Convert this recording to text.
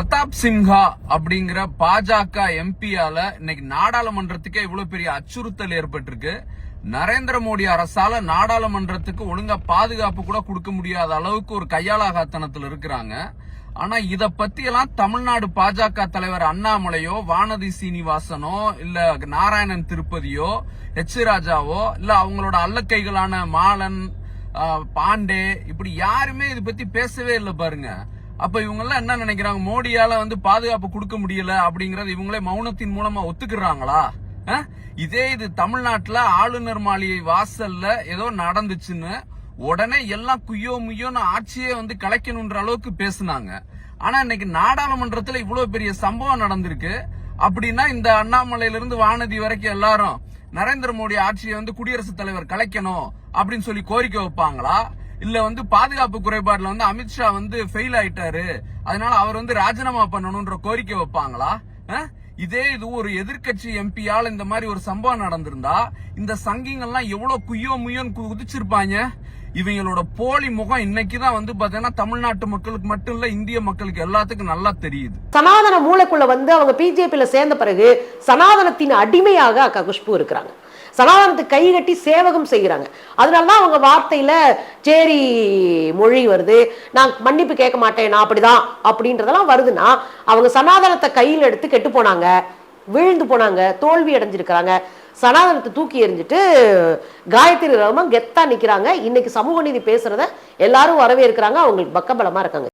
பிரதாப் சின்ஹா அப்படிங்கிற பாஜக எம்பியால இன்னைக்கு நாடாளுமன்றத்துக்கே இவ்வளவு பெரிய அச்சுறுத்தல் ஏற்பட்டிருக்கு. நரேந்திர மோடி அரசால நாடாளுமன்றத்துக்கு ஒழுங்கா பாதுகாப்பு கூட கொடுக்க முடியாத அளவுக்கு ஒரு கையாளாகாத்தனத்தில் இருக்கிறாங்க. ஆனா இத பத்தி எல்லாம் தமிழ்நாடு பாஜக தலைவர் அண்ணாமலையோ வானதி சீனிவாசனோ இல்ல நாராயணன் திருப்பதியோ எச் ராஜாவோ இல்ல அவங்களோட அல்லக்கைகளான மாலன் பாண்டே இப்படி யாருமே இது பத்தி பேசவே இல்லை பாருங்க. அப்ப இவங்க எல்லாம் என்ன நினைக்கிறாங்க? மோடியால வந்து பாதுகாப்பு கொடுக்க முடியல அப்படிங்கறது இவங்களே மௌனத்தின் மூலமா ஒத்துக்கிறாங்களா? இதே இது தமிழ்நாட்டுல ஆளுநர் மாளிகை வாசல்ல ஏதோ நடந்துச்சுன்னு உடனே எல்லாம் குய்யோ முய்யோன்னு ஆட்சியே வந்து கலைக்கணுன்ற அளவுக்கு பேசுனாங்க. ஆனா இன்னைக்கு நாடாளுமன்றத்துல இவ்வளவு பெரிய சம்பவம் நடந்திருக்கு. அப்படின்னா இந்த அண்ணாமலையில இருந்து வானதி வரைக்கும் எல்லாரும் நரேந்திர மோடி ஆட்சியை வந்து குடியரசுத் தலைவர் கலைக்கணும் அப்படின்னு சொல்லி கோரிக்கை வைப்பாங்களா? இல்ல வந்து பாதுகாப்பு குறைபாடுல வந்து அமித்ஷா வந்து ஃபெயில் ஆயிட்டாரு. அதனால அவர் வந்து ராஜினாமா பண்ணணும்ன்ற கோரிக்கை வைப்பாங்களா? இதே இது ஒரு எதிர்கட்சி எம்பியால் இந்த மாதிரி ஒரு சம்பவம் நடந்திருந்தா இந்த சங்கிங்கெல்லாம் எவ்வளவு குய்யோ முய்யோன்னு குதிச்சிருப்பாங்க. இவங்களோட போலி முகம் இன்னைக்குதான் வந்து பாத்தீங்கன்னா தமிழ்நாட்டு மக்களுக்கு மட்டும் இல்ல இந்திய மக்களுக்கு எல்லாத்துக்கும் நல்லா தெரியுது. சனாதன மூளைக்குள்ள வந்து அவங்க பிஜேபியில சேர்ந்த பிறகு சனாதனத்தின் அடிமையாக அக்கா குஷ்பு இருக்கிறாங்க. சனாதனத்துக்கு கை கட்டி சேவகம் செய்கிறாங்க. அதனால தான் அவங்க வார்த்தையில சேரி மொழி வருது நான் மன்னிப்பு கேட்க மாட்டேன் நான் அப்படிதான் அப்படின்றதெல்லாம் வருதுன்னா அவங்க சனாதனத்தை கையில் எடுத்து கெட்டு போனாங்க விழுந்து போனாங்க தோல்வி அடைஞ்சிருக்கிறாங்க. சனாதனத்தை தூக்கி எறிஞ்சிட்டு காயத்ரி ரமன் கெத்தா நிக்கிறாங்க. இன்னைக்கு சமூக நீதி பேசுறத எல்லாரும் வரவேற்கிறாங்க. அவங்களுக்கு பக்கபலமா இருக்காங்க.